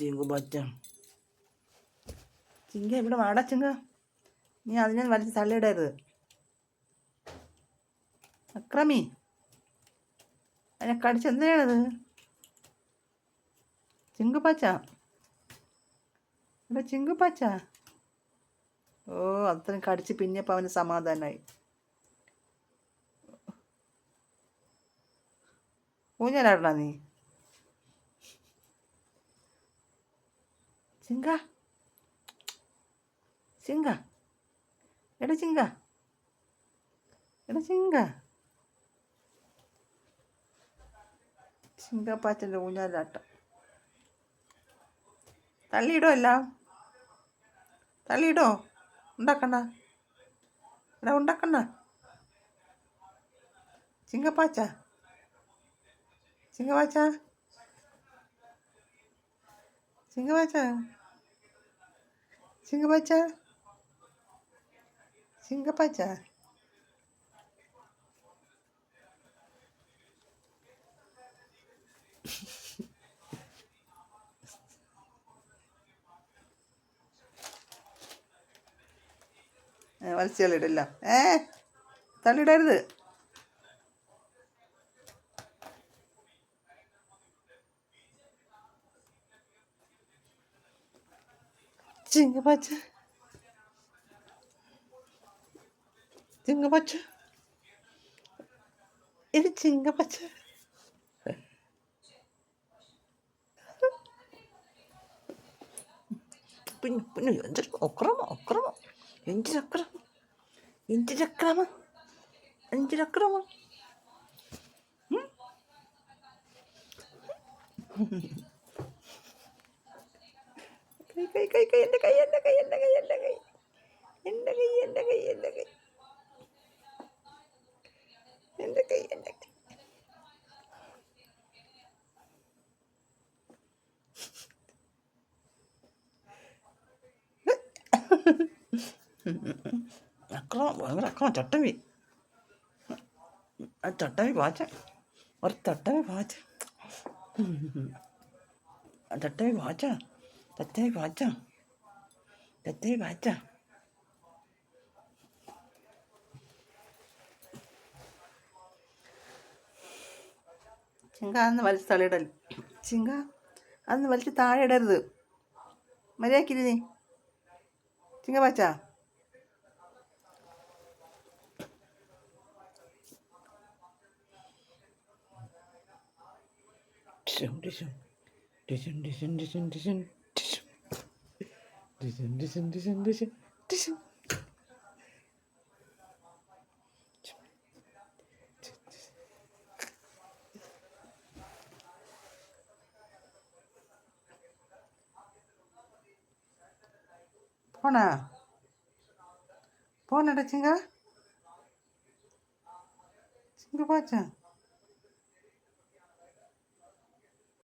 ചിങ്കു പച്ച ചിങ്ക ഇവിടെ വാടാ ചിങ്ക. നീ അതിനെ വലിച്ച് തള്ളിയിടരുത്. അക്രമി. അതിനെ കടിച്ച് എന്തിനാണത്? ചിങ്കുപ്പച്ച ഇവിടെ ചിങ്കുപ്പച്ച ഓ അത്രയും കടിച്ച് പിന്നെയപ്പോൾ അവന് സമാധാനമായി ഊഞ്ഞാലാടണ നീ? ചിങ്ക. ചിങ്ക. എടാ ചിങ്ക. എടാ ചിങ്ക. ചിങ്കപ്പാച്ചന്റെ ഊഞ്ഞാലാട്ടം. തള്ളിയിടോ എല്ലാം. തള്ളിയിടോ. ഉണ്ടാക്കണ്ട. എടാ ഉണ്ടാക്കണ്ട. ചിങ്കപ്പാച്ച. ചിങ്കപ്പാച്ച. ചിങ്കപ്പാച്ച. சிங்கப்பாச்சா சிங்கப்பாச்சா വലിച്ചു തള്ളിടില്ല ഏ തള്ളിടരുത് 징그바츠 징그바츠 이리 징그바츠 뿌니 뿌니 연지를 어그라마 어그라마. 연지를 어그라마. 연지를 어그라마. 연지를 어그라마. 응? കൈ കൈ എൻ്റെ കൈ എൻ്റെ കൈ എൻ്റെ കൈ എൻ്റെ കൈ എൻ്റെ കൈ എൻ്റെ കൈ എൻ്റെ കൈ എൻ്റെ കൈ എൻ്റെ കൈ അക്രമം ഭയങ്കര അക്രമം ചട്ടമ്പി ആ ചട്ടമ്പി പാച്ച ഒരു ചട്ടമ്പി പാച്ച ചട്ടമ്പി പാച്ച ബത്തേരി വാച്ചാ ബത്തേരി വാച്ചാ ചിങ്ക അന്ന് വലിച്ച് തള്ളിയിടൽ. ചിങ്ക അന്ന് വലിച്ച് താഴെ ഇടരുത്. മര്യാദക്കില്ല നീ. ചിങ്ക വാച്ചാ. ഡിഷും ഡിഷും ഡിഷും ഡിഷും ഡിഷും ഡിഷും. Dizin dizin dizin dizin dizin. போனா போன சிங்க சிங்க பாச்சேன்